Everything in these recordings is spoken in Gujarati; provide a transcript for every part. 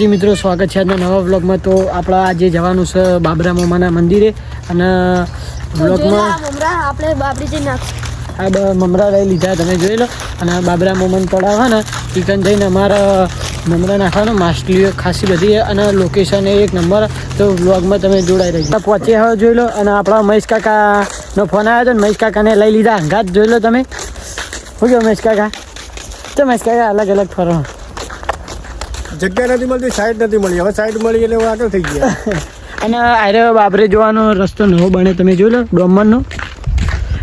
જી મિત્રો સ્વાગત છે આજના નવા વ્લોગમાં. તો આપણા આજે જવાનું છે બાબરા મોમાના મંદિરે. અને વ્લોગમાં આપણે બાબરી જઈ નાખશું. આ મમરા લઈ લીધા તમે જોઈ લો. અને આ બાબરા મોમન તળાવ ને ચિકન જઈને અમારા મમરા નાખવાનો. માછલીઓ ખાસી બધી અને લોકેશન એ એક નંબર. તો વ્લોગમાં તમે જોડાઈ રહી પહોંચી હવે જોઈ લો. અને આપણા મહેશ કાકાનો ફોન આવ્યો હતો ને મહેશ કાકાને લઈ લીધા. હંગાત જોઈ લો તમે. શું કહો મહેશ કાકા? તો મહેશ કાકા અલગ અલગ ફરો. જગ્યા નથી મળતી સાઈડ નથી મળી. હવે સાઈડ મળી એટલે આગળ થઈ ગયા. અને આરે બાબરે જોવાનો રસ્તો નવો બને તમે જોઈ લો ડોમરનો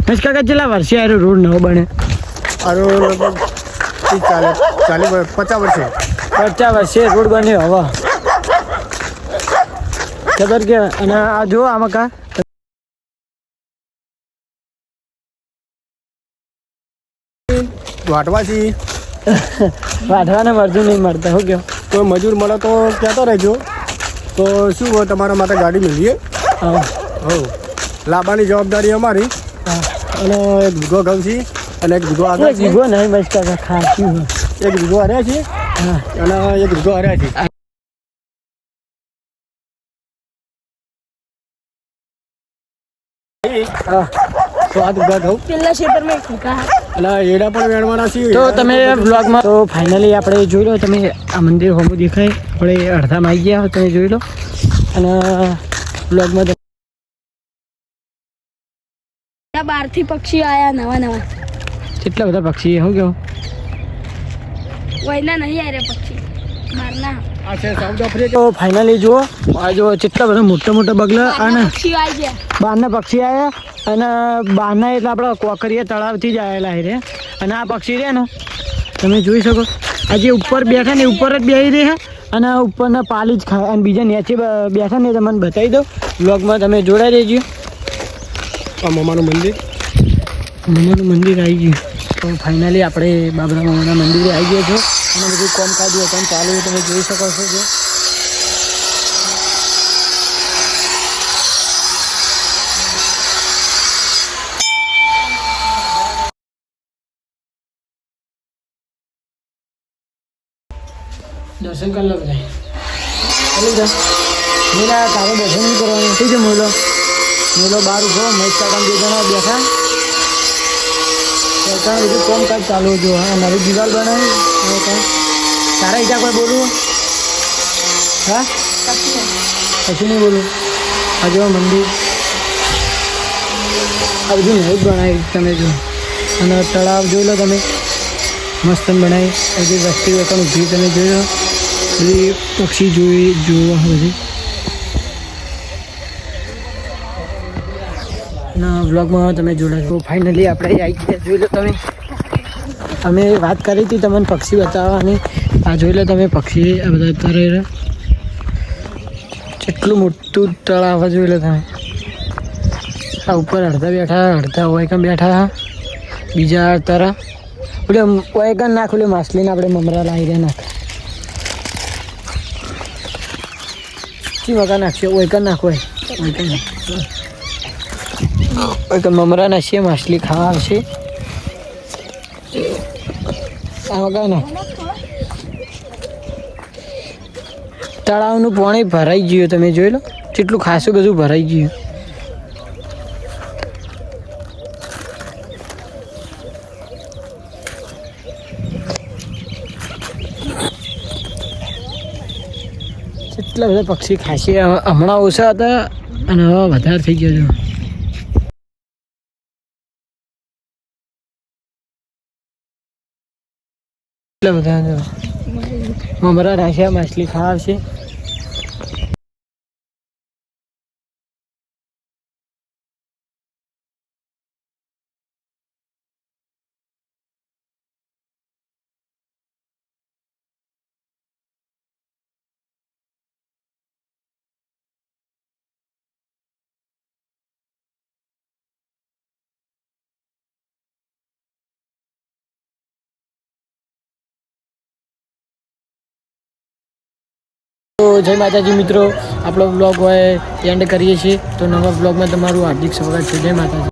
મેં કાકા કેટલા વર્ષે આરે રોડ નવો બને? આરો ચાલે વર્ષ, પચાસ વર્ષે. પચાસ વર્ષે રોડ બન્યો હવે. ખબર કે અને આ જો આમાં કા વાટવાથી. વાટવાને મરજું નહીં મળતા હું કહો. કોઈ મજૂર મળે તો કહેતો રહેજો. તો શું હોય તમારા માટે ગાડી મળીએ? હા. લાવવાની જવાબદારી અમારી. અને એક ભૂગો ઘઉં છે અને એક ભૂગો આગળ ભૂગો નહીં મહેશ કાકા એક ભૂગો હર્યા છે હા. અને એક ભૂગો હર્યા છે. હા. તો આ ભીગા ઘઉં પેલા ખેતરમાં ફૂકા અને એડા પણ વેણવાના છે તો તમે બ્લોગમાં તો ફાઇનલી આપણે જોઈ લો તમે આ મંદિર હોમું દેખાય. આપણે અડધામાં આવી ગયા તમે જોઈ લો. અને બ્લોગમાં બહારથી પક્ષી આયા નવા નવા. કેટલા બધા પક્ષી શું કેવું વયના નહીં આરે પક્ષી. બહારના આ છે સાઉથ આફ્રિકા તો ફાઇનલી જુઓ આ જો કેટલા બધા મોટા મોટા બગલા અને બહારના પક્ષી આવ્યા અને બહારના એટલે આપણા કોકરિયા તળાવથી જ આવેલા છે રે. અને આ પક્ષી રહે ને તમે જોઈ શકો. આ જે ઉપર બેઠા ને ઉપર જ બેસી રહે અને ઉપરના પાલી જ ખાય અને બીજા નીચે બેઠા ને તમને બતાવી દો બ્લોગમાં તમે જોડાઈ દેજો આ મમાનું મંદિર. મમાનું મંદિર આવી ગયું. તો ફાઇનલી આપણે બાબરા મામાના મંદિરે આવી ગયા છો. અને બધું કોમકાજ હતું ચાલુ તમે જોઈ શકો છો. દર્શન કરી લો બધા. મેલા તારે દર્શન નહીં કરવાનું. ઠીક છે મોલો? મોલો બહાર ઊભો મેચ કાકા બે જણા બેઠા. ત્યાં બધું કોમ કામ ચાલુ જો, હા નવી દિવાલ બનાવી તારા ઈજા કોઈ બોલવું હા? કશું નહીં બોલું. આજે મંદિર. આ બધું નવું બનાવી તમે જો. અને તળાવ જોઈ લો તમે. મસ્ત બનાવી. બધી વસ્તી પણ ઊભી તમે જોઈ લો. પક્ષી જોઈ જોવા બધી ના વ્લોગમાં તમે જોડાશો ફાઇનલી આપણે આવી ગયા, જોઈ લો તમે. અમે વાત કરી હતી તમને પક્ષી બતાવવાની. આ જોઈ લો તમે પક્ષી, આ બધા તરે કેટલું મોટું તળાવ જોઈ લો તમે. આ ઉપર અડધા બેઠા, અડધા હોય કેમ બેઠા બીજા તરા એટલે હોય નાખું એટલે માછલીને આપણે મમરા લાવી દે નાખ. શી મકા નાખશે હોય કેમ નાખો કેમ નાખ ઓકે મમરા માછલી ખાવા આવશે આમાં કાંઈ નાખ તળાવનું પાણી ભરાઈ ગયું તમે જોઈ લો કેટલું ખાસું બધું ભરાઈ ગયું કેટલા બધા પક્ષી ખાસી હમણાં ઓછા હતા અને હવે વધારે થઈ ગયો છે. એટલા બધા મમરા રાખ્યા માછલી ખાવા આવશે. તો જય માતાજી મિત્રો. આપણો બ્લોગ હોય એન્ડ કરીએ છીએ. તો નવા બ્લોગમાં તમારું હાર્દિક સ્વાગત છે. જય માતાજી.